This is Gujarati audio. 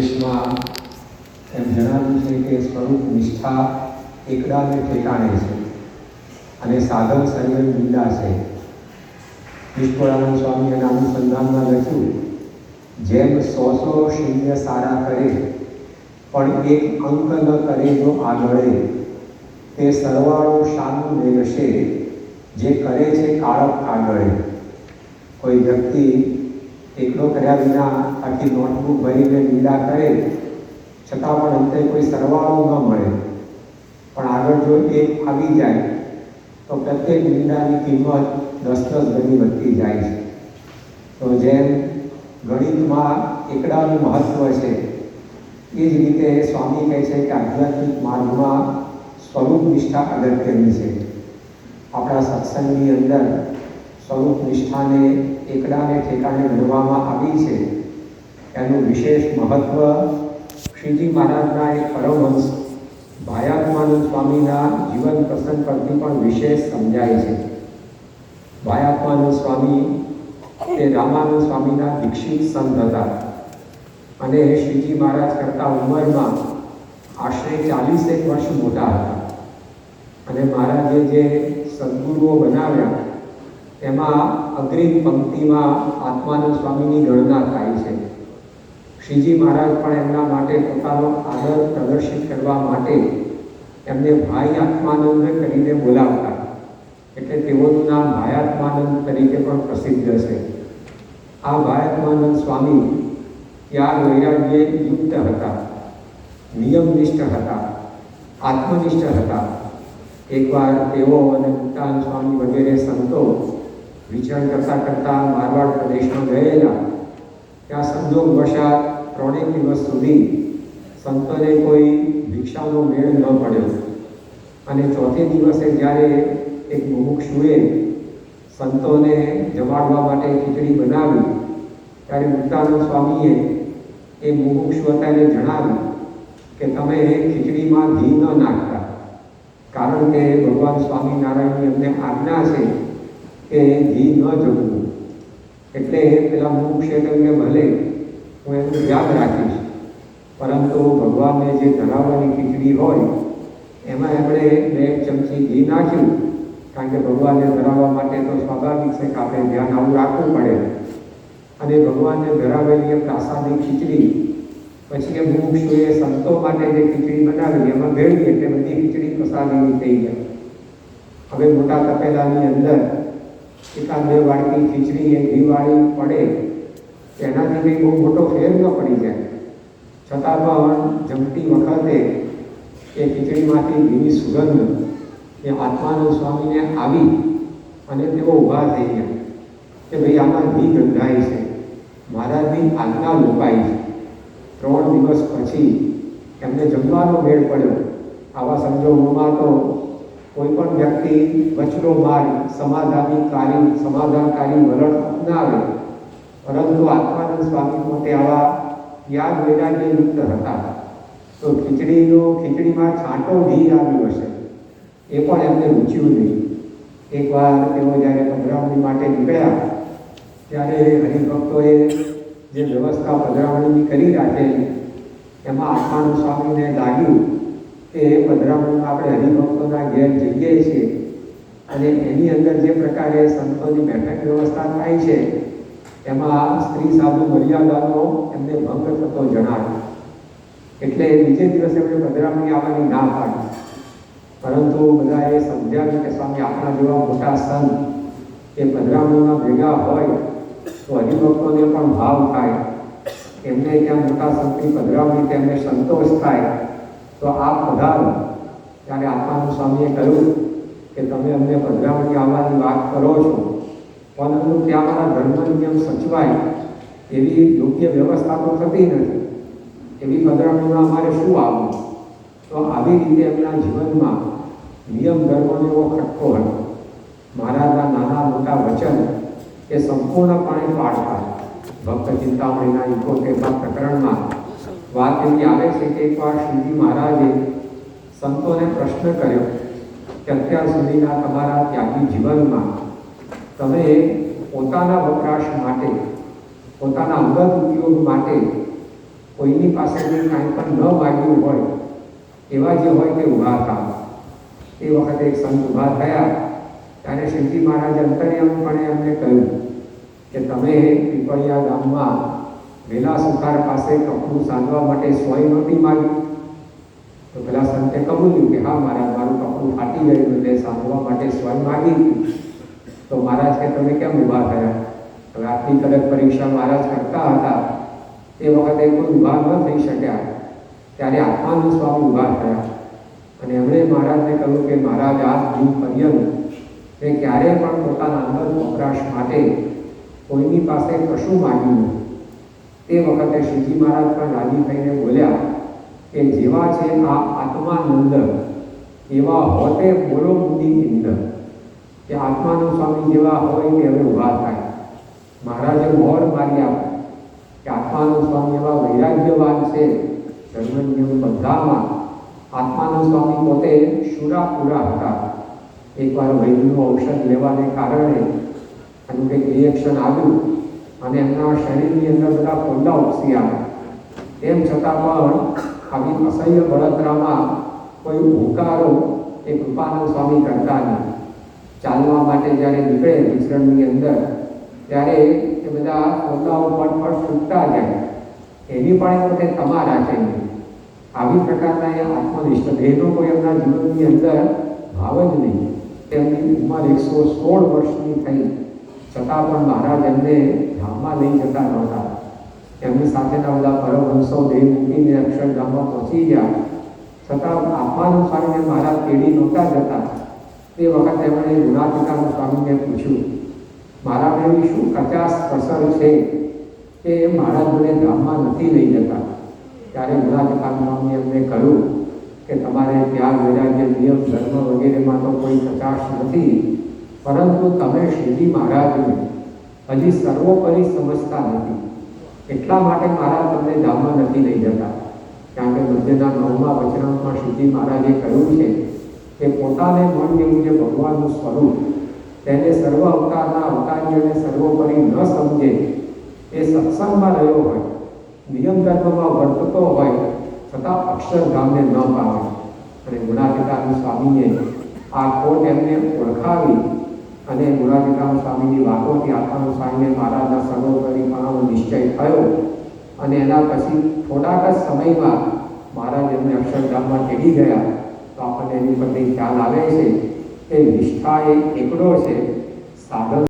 ઉપદેશમાં એમ જણાવ્યું છે કે સ્વરૂપ નિષ્ઠા એકડાને ઠેકાણે છે અને સાધક સંયમ નિંદા છે. નિષ્ફળાનંદ સ્વામી એના અનુસંધાનમાં લખ્યું, જેમ સો સો શૂન્ય સારા કરે, પણ એક અંક ન કરે જો આગળે. તે સરવાળો શાનું લેશે જે કરે છે કાળક આગળે કોઈ વ્યક્તિ એકલો કર્યા વિના આખી નોટબુક ભરીને લીલા કરે, છતાં પણ અંતે કોઈ સરવાળો ન મળે. પણ આગળ જો એ આવી જાય, તો પ્રત્યેક નિંદાની કિંમત દસ દસ ગણી વધતી જાય છે. તો જેમ ગણિતમાં એકડાનું મહત્વ છે, એ જ રીતે સ્વામી કહે છે કે આધ્યાત્મિક માર્ગમાં સ્વરૂપ નિષ્ઠા અગત્યની છે. આપણા સત્સંગની અંદર સ્વરૂપ નિષ્ઠાને એકડાને ઠેકાણે ગણવામાં આવી છે. એનું વિશેષ મહત્વ શ્રીજી મહારાજના એક પરમહંસ ભાયાત્માનંદ સ્વામીના જીવન પ્રસંગ પરથી પણ વિશેષ સમજાય છે. ભાયાત્માનંદ સ્વામી તે રામાનંદ સ્વામીના દીક્ષિત સંત હતા અને શ્રીજી મહારાજ કરતા ઉંમરમાં આશરે ચાલીસેક વર્ષ મોટા હતા. અને મહારાજે જે સદગુરુઓ બનાવ્યા એમાં અગ્રિમ પંક્તિમાં આત્માનંદ સ્વામીની ગણના થાય છે. શ્રીજી મહારાજ પણ એમના માટે પોતાનો આદર પ્રદર્શિત કરવા માટે એમને ભાઈ આત્માનંદ કરીને બોલાવતા. એટલે તેઓનું નામ ભાયાત્માનંદ તરીકે પણ પ્રસિદ્ધ છે. આ ભાયાત્માનંદ સ્વામી ત્યાં વૈરાગ્ય યુક્ત હતા, નિયમનિષ્ઠ હતા, આત્મનિષ્ઠ હતા. એકવાર તેઓ અને મુક્તાન સ્વામી વગેરે સંતો વિચરણ કરતા કરતા મારવાડ પ્રદેશમાં ગયેલા ત્યાં સંજોગ વશાત ત્રણેક દિવસ સુધી સંતોને કોઈ ભિક્ષાનો મેળ ન પડ્યો અને ચોથે દિવસે જ્યારે એક મુમુક્ષુએ સંતોને જમાડવા માટે ખીચડી બનાવી ત્યારે મુક્તાનંદ સ્વામીએ એ મુમુક્ષુ હતા એને જણાવ્યું કે તમે ખીચડીમાં ઘી ન નાખતા કારણ કે ભગવાન સ્વામિનારાયણની અમને આજ્ઞા છે કે ઘી ન જમવું. એટલે પેલા મુમુક્ષે કહ્યું કે ભલે, હું એનું યાદ રાખીશ. પરંતુ ભગવાનને જે ધરાવવાની ખીચડી હોય, એમાં એમણે બે ચમચી ઘી નાખ્યું. કારણ કે ભગવાનને ધરાવવા માટે તો સ્વાભાવિક છે કે આપણે ધ્યાન આવું રાખવું પડે. અને ભગવાનને ધરાવેલી એ પ્રાસાદિક ખીચડી, પછી એ મુમુક્ષુએ સંતો માટે જે ખીચડી બનાવી એમાં ભેળવી એટલે બધી ખીચડી પ્રસાદીની થઈ ગઈ. હવે મોટા તપેલાની અંદર એકાદ બે વાડકી ખીચડી એ ઘીવાળી પડે, તેનાથી કંઈ બહુ મોટો ફેર ન પડી જાય. છતાં પણ જમતી વખતે એ ખીચડીમાંથી ઘીની સુગંધ એ આત્માનંદ સ્વામીને આવી અને તેઓ ઊભા થઈ ગયા કે ભાઈ આમાં ઘી ગંધાય છે. મહારાજની આજ્ઞા લોપાઈ છે. ત્રણ દિવસ પછી એમને જમવાનો મેળ પડ્યો. આવા સંજોગોમાં તો કોઈ પણ વ્યક્તિ વચનો મારી સમાધાનકારી સમાધાનકારી વલણ અપનાવે પરંતુ આત્માનંદ સ્વામી પોતે આવા યાદ વૈરાગ્ય યુક્ત હતા. તો ખીચડીનો, ખીચડીમાં છાંટો ઘી આવ્યો હશે. એ પણ એમને રૂચ્યું નહીં. એકવાર તેઓ જ્યારે પધરાવણી માટે નીકળ્યા, ત્યારે હરિભક્તોએ જે વ્યવસ્થા પધરાવણીની કરી રાખેલી, એમાં આત્માનંદ સ્વામીને લાગ્યું કે પધરામણ આપણે હરિભક્તોના ઘેર જઈએ છીએ અને એની અંદર જે પ્રકારે સંતોની બેઠક વ્યવસ્થા થાય છે, એમાં સ્ત્રી સાધુ મર્યાદાનો એમને ભંગ થતો જણાવ્યો એટલે બીજે દિવસે એમણે પધરામણી આવવાની ના પાડી. પરંતુ બધાએ સમજ્યા કે સ્વામી આપણા જેવા મોટા સંત એ પધરામણીમાં ભેગા હોય તો હરિભક્તોને પણ ભાવ થાય. એમને ત્યાં મોટા સંતની પધરામણી, તેમને સંતોષ થાય. તો આપ પધારો ત્યારે આત્માનંદ સ્વામીએ કહ્યું કે તમે અમને પધરામણી આવવાની વાત કરો છો પરંતુ ત્યાં મારા ધર્મ નિયમ સચવાય એવી યોગ્ય વ્યવસ્થા તો થતી નથી એવી પધરામણીમાં અમારે શું આવવું તો આવી રીતે એમના જીવનમાં નિયમ ધર્મનો એવો ખટકો હતો મહારાજના નાના મોટા વચન એ સંપૂર્ણપણે પાડતા ભક્ત ચિંતામણીના ઇકોતેરમાં પ્રકરણમાં વાત એવી આવે છે કે એકવાર શ્રીજી મહારાજે સંતોને પ્રશ્ન કર્યો કે અત્યાર સુધીના તમારા ત્યાગી જીવનમાં તમે પોતાના વપરાશ માટે, પોતાના અંગત ઉપયોગ માટે કોઈની પાસેથી કાંઈ પણ ન માગ્યું હોય, એવા જે હોય તે ઊભા હતા એ વખતે એક સંત ઊભા થયા, ત્યારે શિવજી મહારાજ અંતર્યમપણે એમને કહ્યું કે તમે પીપળિયા ગામમાં વેલા સુથાર પાસે કપડું સાંધવા માટે સોય નહોતી માગી. તો પેલા સંતે કબૂલ્યું કે હા, મહારાજ, મારું કપડું ફાટી ગયું એટલે સાંધવા માટે સોય માગી હતી. તો મહારાજ કે તમે કેમ ઊભા થયા? હવે આટલી કડક પરીક્ષા મહારાજ કરતા હતા. એ વખતે કોઈ ઊભા ન થઈ શક્યા. ત્યારે આત્માનંદ સ્વામી ઊભા થયા. અને એમણે મહારાજને કહ્યું કે મહારાજ, આ જીવ પર્યંત મેં ક્યારેય પણ પોતાના અંગત વપરાશ માટે કોઈની પાસે કશું માગ્યું નથી. તે વખતે શ્રીજી મહારાજ પણ રાજી થઈને બોલ્યા કે જેવા છે આ આત્માનંદ, એવા હોતે બોલો બુદ્ધિ ઇન્દ્ર, કે આત્માનો સ્વામી જેવા હોય તે હવે ઊભા થાય. મહારાજે મોર મારી આપે કે આત્માનો સ્વામી એવા વૈરાગ્યવાન છે, જન્મનિયમ બધામાં આત્માનો સ્વામી પોતે શુરા પૂરા હતા. એકવાર વૈદ્યનું ઔષધ લેવાને કારણે એનું કંઈક રિએક્શન આવ્યું. અને એમના શરીરની અંદર બધા ફોલ્લા ઉપસી આવ્યા તેમ છતાં પણ આવી અસહ્ય બળતરામાં કોઈ હુંકારો એ કૃપાનંદ સ્વામી કરતા નહીં ચાલવા માટે જ્યારે નીકળે વિચરણની અંદર, ત્યારે એ બધા ફોલ્લાઓ પણ છૂટતા જાય. એની પણ પોતે તમા રાખે નહીં આવી પ્રકારના એ આત્મનિષ્ઠ દેહનો કોઈ એમના જીવનની અંદર ભાવ જ નહીં. તેમની ઉંમર એકસો સોળ વર્ષની થઈ. છતાં પણ મહારાજ એમને ધામમાં લઈ જતા નહોતા. એમની સાથેના બધા પરમહંસો દેહ મૂકીને અક્ષરધામમાં પહોંચી ગયા. છતાં આપવાનું સ્વામીને મહારાજ તેડી નહોતા જતા. તે વખતે એમણે ગુણાતીતાનંદ સ્વામીને પૂછ્યું મારા એવી શું કચાસ કસર છે કે મહારાજ મને ધામમાં નથી લઈ જતા? ત્યારે ગુણાતીતાનંદ સ્વામીએ એમને કહ્યું કે, તમારે ત્યાગ વૈરાગ્ય, નિયમ, ધર્મ વગેરેમાં તો કોઈ કચાશ નથી. પરંતુ તમે શ્રીજી મહારાજને હજી સર્વોપરી સમજતા નથી. એટલા માટે મહારાજ તમને ધામમાં નથી લઈ જતા. કારણ કે મધ્યના નવમા વચનામાં શ્રીજી મહારાજે કહ્યું છે કે પોતાને મન જેવું જે ભગવાનનું સ્વરૂપ તેને સર્વ અવતારના અવતારીઓને સર્વોપરી ન સમજે એ સત્સંગમાં રહ્યો હોય, નિયમ ધર્મમાં વર્તતો હોય, છતાં અક્ષરધામને ન પામે અને ગુણાધિકારી સ્વામીએ આ કોટ એમને ઓળખાવી અને ગુણાતીતાનંદ સ્વામીની વાતોથી આત્માનંદ સ્વામીને મહારાજના સર્વોપરીપણાનો નિશ્ચય થયો. અને એના પછી થોડાક જ સમયમાં મહારાજ એમને અક્ષરધામમાં ચડી ગયા, તો આપણને એની પરથી ખ્યાલ આવે છે કે નિષ્ઠા એ એકડો છે, સાધન